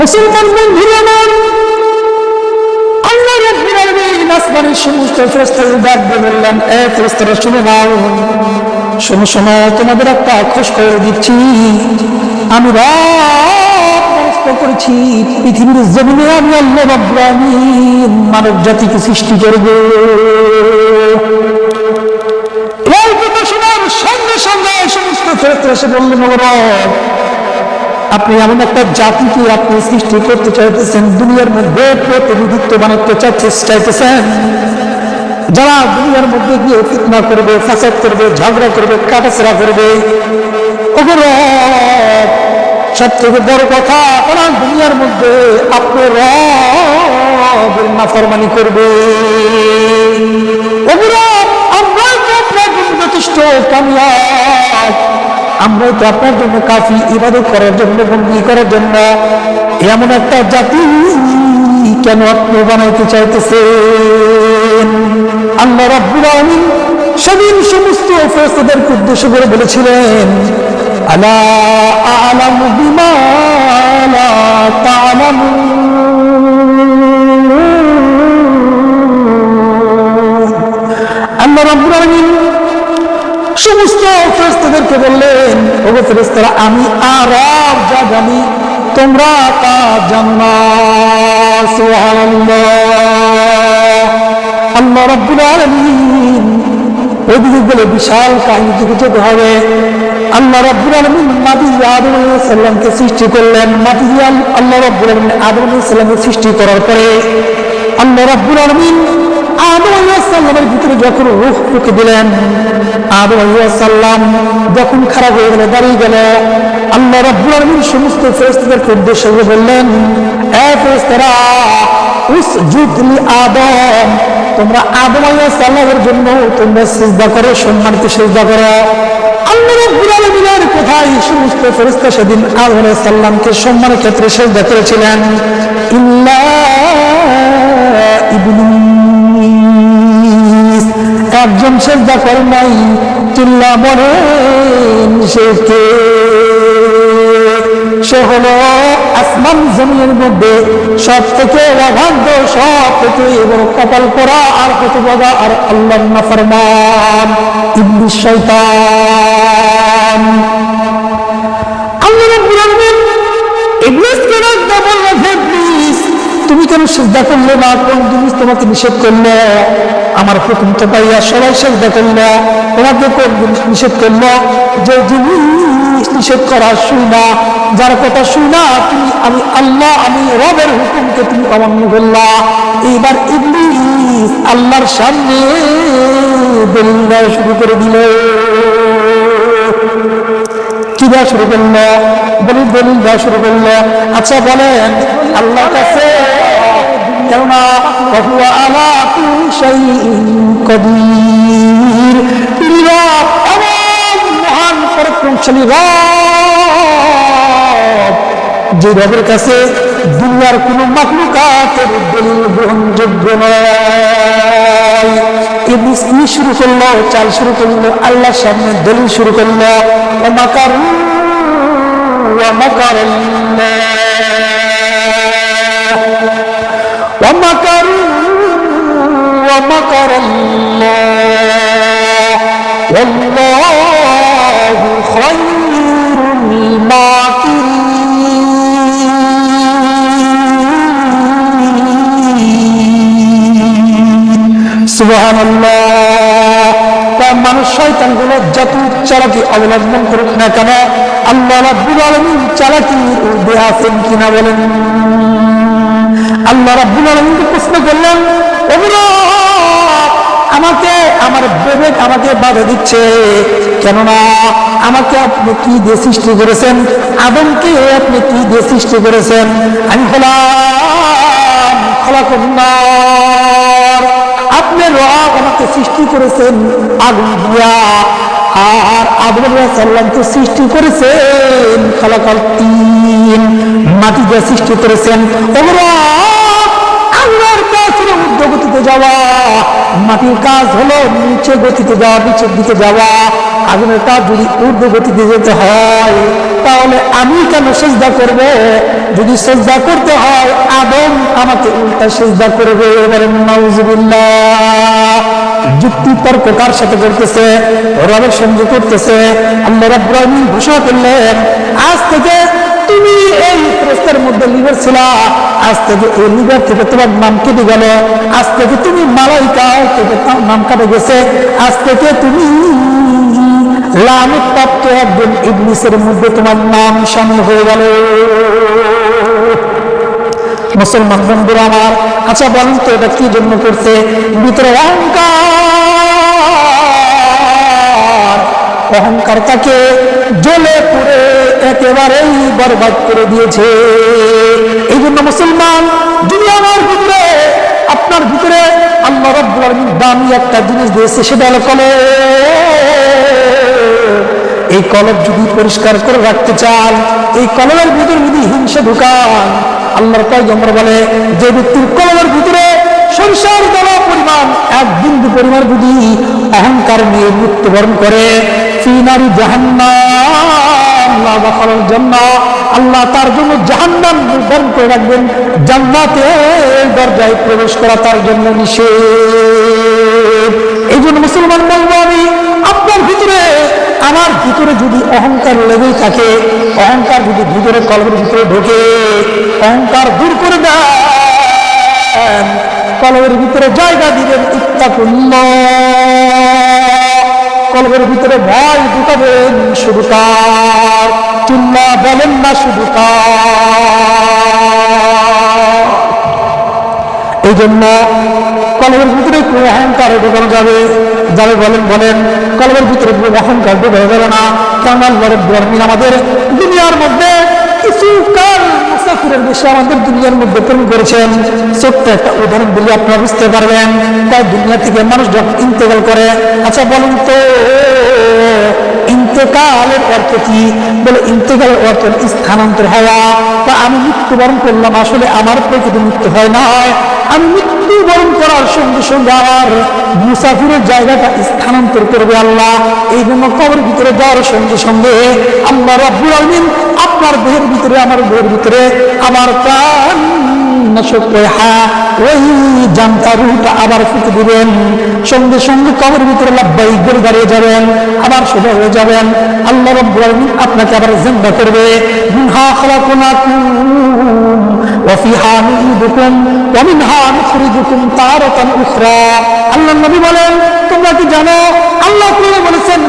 মুসলমান বন্ধুরা আমার আল্লাহ রাব্বুল আসমানের সমস্ত ফেরেশতাদের বললেন এ ফেরেশতারা, শুনে নাও, শোনো শোনো, তোমাদের একটা খোঁজ করে দিচ্ছি। আমি করেছি, পৃথিবীর জমিনে আমি আল্লাহ রাব্বুল মানব জাতিকে সৃষ্টি করব। সঙ্গে সঙ্গে সমস্ত ফেরেশতারা এসে বললেন, ও রব আপনি এমন একটা জাতিকে আপনি সৃষ্টি করতে চাইতেছেন, দুনিয়ার মধ্যে প্রতিনিধিত্ব বানাতে চাইতে চাইতেছেন। যারা দুনিয়ার মধ্যে গিয়ে ফিতনা করবে, ফাসাদ করবে, ঝগড়া করবে, কাটাছেড়া করবে ওগুলো সব থেকে বড় কথা, ওরা দুনিয়ার মধ্যে আপনার রবের নাফরমানি করবে। আমরা যথেষ্ট কামিয়াব আমরাই তো আপনার জন্য কাফি ইবাদত করার জন্য বন্দি করার জন্য এমন একটা জাতি কেন আপনি বানাইতে চাইতেছেন? আল্লাহ রাব্বুল আলামিন সেদিন সমস্ত ফেরেশতাদেরকে উদ্দেশ্য করে বলেছিলেন, আলা আলামু বিমা আল্লাহ রাব্বুল সমস্ত ফেরেস্তাদেরকে বললেন, ওগো ফেরেস্তারা আমি আর যা জানি, তোমরা তা জানো না। আল্লাহ রাব্বুল আলামিন ওইদিকে গেলে বিশাল কাহিনী থেকে যেতে হবে। আল্লাহ রাব্বুল আলামিন মাটি আদম সৃষ্টি করলেন। মাটি আল্লাহ রাব্বুল আলামিন আদম সৃষ্টি করার পরে আল্লাহ রাব্বুল আলামিন আদম যখন রুহ ফুকে দিলেন, আদম আলাইসাল্লাম যখন খারাপ হয়ে গেল দাঁড়িয়ে গেল, আল্লাহ রাব্বুল সমস্ত ফেরেশতাদেরকে উদ্দেশ্য করে বললেন, এ ফেরেশতারা, উসজুদ লি আদম, তোমরা আদম আলাইসাল্লামের জন্য তোমরা সিজদা করো, সম্মানিত সিজদা করো। আল্লাহ রাব্বুল সমস্ত ফেরেশতা সেদিন আদম আলাইসাল্লামকে সম্মানের ক্ষেত্রে সিজদা করেছিলেন। ইল্লা ইবলিস একজন সেজদা করে নাই, চিল্লা বলেন সে হলো আসমান জমিনের মধ্যে সব থেকে অভাগ্য সব থেকে এবং কপাল করা আর কত বগা আর আল্লাহ নাফরমান ইবলিস, তুমি কেন সিজদা করলে না? কোন জিনিস তোমাকে নিষেধ করল? আমার হুকুম তো পাইয়া সবাই সেজদা করল ওনাকে কোন নিষেধ করল? যে জিনিস নিষেধ করা শুনা যার কথা শুনা তুমি আমি আল্লাহ, আমি রবের হুকুমকে তুমি অমান্য করলা। এইবার ইবলিস আল্লাহর সামনে দলিল শুরু করে দিল। কি শুরু করল? বলি, দলিল দেওয়া শুরু করল। আচ্ছা বলেন, আল্লাহর কাছে কেননা شيء قدير তিনি রব, এমন মহান পরাক্রমশালী রব যে রবের কাছে দুনিয়ার কোন মাকলুকাতের দলিল গ্রহণযোগ্য নয় ইবলিস কি শুরু করলো চাল শুরু করলো আল্লাহর সামনে দলিল শুরু করলো ও মাকার ও মাকার ومكروا ومكر الله والله خير الماكرين سبحان الله তার মানুষ শয়তানগুলো যত চালাকি অবলম্বন করুক না কেন আল্লাহ রাব্বুল আলামিন চালাকির ঊর্ধ্বে আছেন কিনা বলেন আল্লাহ রাব্বুল আলামিনকে প্রশ্ন করলেন ও রব, আমাকে, আমার বিবেক আমাকে বাধা দিচ্ছে। কেননা আমাকে আপনি কি দিয়ে সৃষ্টি করেছেন? আদমকে আপনি কি দিয়ে সৃষ্টি করেছেন? আমি হলাম খলাকুন্নার। আপনি রব আমাকে সৃষ্টি করেছেন আগুন দিয়া। আর আদম সাল্লামকে সৃষ্টি করেছেন খালাকাল তিন, মাটি দিয়ে সৃষ্টি করেছেন। ওগুলো মাটির কাজ হলো নিচে গতিতে যাওয়া, নিচের দিকে যাওয়া। আগুনের তাপ যদি ঊর্ধ্ব গতিতে যেতে হয়, তাহলে আমি কেন সেজদা করব? যদি সেজদা করতে হয়, আদম আমাকে উল্টা সেজদা করবে। নাউজুবিল্লাহ। যুক্তি, তর্ক কার সাথে করতেছে? রবের সঙ্গে করতেছে। আল্লাহ ঘোষণা করলেন, আজ থেকে তুমি এই প্রস্তার মধ্যে লিভার ছিল। আজ থেকে এই লিভার থেকে তোমার নাম কেটে গেল। আজ থেকে তুমি মালাইকা থেকে নাম কাটে গেছে। আজ থেকে তুমি লামত প্রাপ্ত একজন ইবলিসের মধ্যে তোমার নাম সামিল হয়ে গেল। মুসলমান বন্ধুরা আমার আচ্ছা বলেন তো এটা কি জন্য করছে? ভিতরে অহংকার। অহংকার তাকে জ্বলে একেবারেই বরবাদ করে দিয়েছে। এই জন্য মুসলমান, দুনিয়ার ভিতরে, আপনার ভিতরে আল্লাহ রব্বুল দামি একটা জিনিস দিয়েছে, সেটা হলো কলে এই কলব যদি পরিষ্কার করে রাখতে চান, এই কলমের ভিতরে যদি হিংসা ঢুকান, আল্লাহর পয়গম্বর বলে, যে ব্যক্তির কলমের ভিতরে সংসার দলা পরিমাণ, এক বিন্দু পরিমাণ যদি অহংকার নিয়ে মৃত্যুবরণ করে, ফিনারি জন্য, আল্লাহ তার জন্য জাহান্নাম নির্ধারণ করে রাখবেন জান্নাতে দরজায় প্রবেশ করা তার জন্য নিষেধ। এই জন্য মুসলমান বলব আমি আপনার ভিতরে, আমার ভিতরে যদি অহংকার লেগেই থাকে, অহংকার যদি ভিতরে কলমের ভিতরে ঢোকে, অহংকার দূর করে দেন কলমের ভিতরে জায়গা দিবেন ইত্তাকুল্ল কলমের ভিতরে ভয় ঢুকাবেন শুধু তার চিল্লা বলেন না শুধু এই জন্য কলমের ভিতরে কোনো অহংকার ঢোকানো যাবে। যাবে বলেন বলেন, কলমের ভিতরে কোনো অহংকার ঢোকানো যাবে না। কারণ আল্লাহ আমাদের দুনিয়ার মধ্যে কিছু কাল মুসাফিরের বেশি আমাদের দুনিয়ার মধ্যে প্রেম করেছেন। ছোট্ট একটা উদাহরণ বলে আপনারা বুঝতে পারবেন। তাই দুনিয়া থেকে মানুষ যখন ইন্তেকাল করে আচ্ছা বলুন তো, ইন্তেকালের অর্থ কি? বলে ইন্তেকালের অর্থ স্থানান্তর হওয়া। বা আমি মৃত্যুবরণ করলাম, আসলে আমার প্রকৃতি মৃত্যু হয় নয় আমি মৃত্যুবরণ করার সঙ্গে সঙ্গে আমার মুসাফিরের জায়গাটা স্থানান্তর করবে আল্লাহ। এই জন্য কবর ভিতরে যাওয়ার সঙ্গে সঙ্গে আল্লাহ রব্বুল আলমিন আপনার দেহের ভিতরে, আমার দেহের ভিতরে আমার প্রাণ ওই জানতা আবার ফুটে দিবেন। সঙ্গে সঙ্গে কবর ভিতরে লাভবাই করে দাঁড়িয়ে যাবেন, আবার সোজা হয়ে যাবেন। আল্লাহ রব্বুল আলামিন আপনাকে আবার জিন্দা করবে। মিনহা খালাকনাকুম ওয়া ফিহা নুঈদুকুম ওয়া মিনহা নুখরিজুকুম তারাতান উখরা আল্লাহ নবী বলেন তোমরা কি জানো? আল্লাহ কোরআনে বলেছেন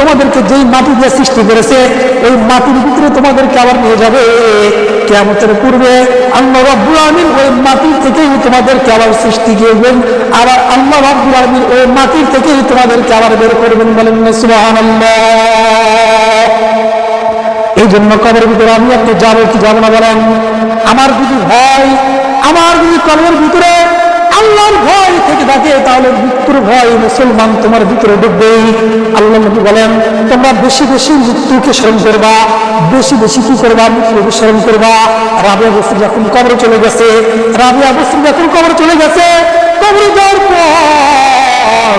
তোমাদেরকে যেই মাটি দিয়ে সৃষ্টি করেছে ওই মাটির ভিতরে তোমাদেরকে আবার নিয়ে যাবে কিয়ামতের পূর্বে। আল্লাহ রব্বুল আলামিন ওই মাটি থেকেই তোমাদেরকে আবার সৃষ্টি করবেন। আবার আল্লাহ রব্বুল আলামিন ওই মাটির থেকেই তোমাদেরকে আবার বের করবেন বলেন সুবহানাল্লাহ। এই জন্য কবরের ভিতরে আমি আপনি যাব কি যাব না বলেন? আমার যদি ভয়, আমার যদি কবরের ভিতরে আল্লাহর ভয় থেকে থাকে, তাহলে মৃত্যুর ভয় মুসলমান তোমার ভিতরে ঢুকবেই আল্লাহ নবী বলেন, তোমরা বেশি বেশি মৃত্যুকে স্মরণ করবা, বেশি বেশি কি করবা? মৃত্যুকে স্মরণ করবা। রাবিয়া বস্ত্র যখন কবরে চলে গেছে, রাবিয়া বস্ত্র যখন কবরে চলে গেছে, কবরে যাওয়ার পর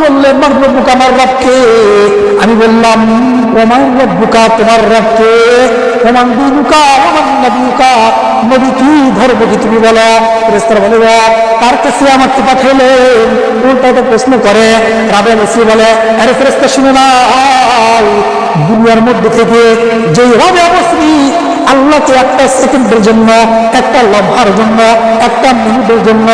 তো বললে, মার রব্বুকা আমার রবকে। আমি বললাম ওমান রব্বুকা তোমার রবকে। ওমান দিনুকা ওমান নবীকা। নবী কি ধর্ম কি তুমি বলো? ফেরেস্তার বলে তার কাছে আমাকে পাঠাইলেন উল্টাটা প্রশ্ন করে রাবে বসি বলে, আরে ফেরেস্তা শুনে না দুনিয়ার মধ্যে থেকে যে রাবে অবশ্রী আল্লাহকে একটা সেকেন্ডের জন্য, একটা লম্হার জন্য, একটা মিনিটের জন্য,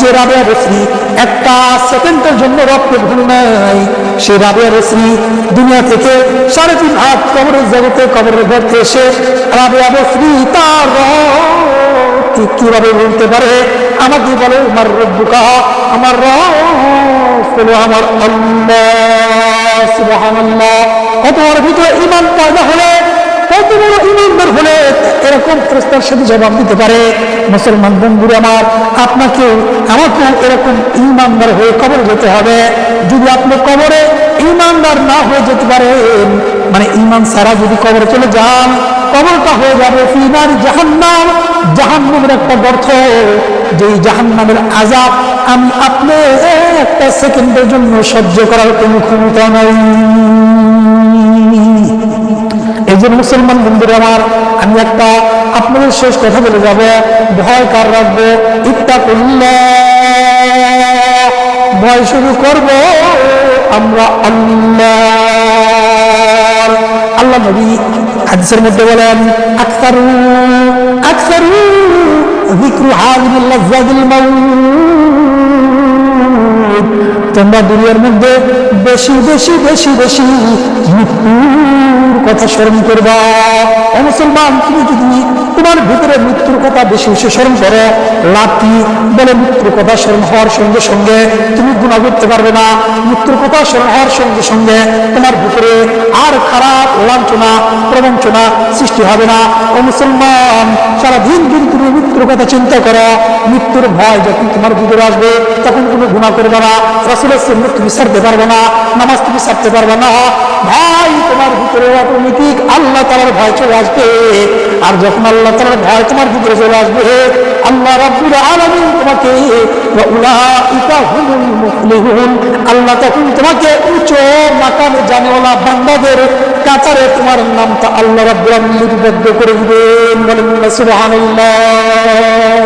যে রাবেয়া বসরি একটা সেকেন্ডের জন্য রক্ত নাই। সে রাবেয়া বসরি দুনিয়া থেকে সাড়ে তিন হাত কবরের জগতে কবরের ঘরতে এসে রাবেয়া বসরি তার কীভাবে বলতে পারে? আমাকে বলো, আমার রব্বুকা, আমার রব হলো আমার সুবহানাল্লাহ। কত ভিতরে ইমান পয়দা হলে কত বড় ইমানদার হলে এরকম প্রস্তার সাথে জবাব দিতে পারে, মুসলমান বন্ধুরা আমার, আপনাকে, আমাকে এরকম ইমানদার হয়ে কবরে যেতে হবে। যদি আপনি কবরে ইমানদার না হয়ে যেতে পারেন মানে ইমান সারা যদি কবরে চলে যান, কবরটা হয়ে যাবে ফিনার জাহান্নাম। জাহান্নামের একটা গর্থ যেই জাহান্নামের আজাব আমি আপনি একটা সেকেন্ডের জন্য সহ্য করার কোনো ক্ষমতা নাই। এই যে মুসলমান বন্ধুরা আমার, আমি একটা আপনাদের শেষ কথা বলে যাব। ভয় কার রাখব? ইত্যা করলে ভয় শুরু করব আমরা আল্লাহ আল্লাহ নবী হাদিসের মধ্যে বলেন, আকসারু আকসারু যিকরু হাযিল লাযযাতিল মাউত। তোমরা দুনিয়ার মধ্যে বেশি বেশি বেশি বেশি মৃত্যুর কথা স্মরণ করবা। ও মুসলমান, তুমি যদি তোমার ভিতরে মৃত্যুর কথা বেশি বেশি স্মরণ করো, লাঠি বলে মৃত্যুর কথা স্মরণ হওয়ার সঙ্গে সঙ্গে তুমি গুণা করতে পারবে না। মৃত্যুর কথা স্মরণ হওয়ার সঙ্গে সঙ্গে তোমার ভিতরে আর খারাপ লাঞ্ছনা, প্রবঞ্চনা সৃষ্টি হবে না। ও মুসলমান সারা দিন তুমি মৃত্যুর কথা চিন্তা করো, মৃত্যুর ভয় যখন তোমার ভিতরে আসবে, তখন কোনো গুণা করবে না। রসুলের সঙ্গে তুমি ছাড়তে পারবে না, নামাজ তুমি সারতে পারবে না। ভাই, তোমার আল্লাহ তালার ভয় চলে আসবে। আর যখন আল্লাহ তালার ভয় তোমার ভিতরে চলে আসবে, আল্লাহ রাব্বুল আলামিন তোমাকে উলাইকা হুমুল মুফলিহুন। আল্লাহ তখন তোমাকে উচ্চ মাকামে জানেওয়ালা বান্দাদের কাতারে তোমার নামটা আল্লাহ রাব্বুল আলামিন লিপিবদ্ধ করে দিবেন। বলেন সুবহানাল্লাহ।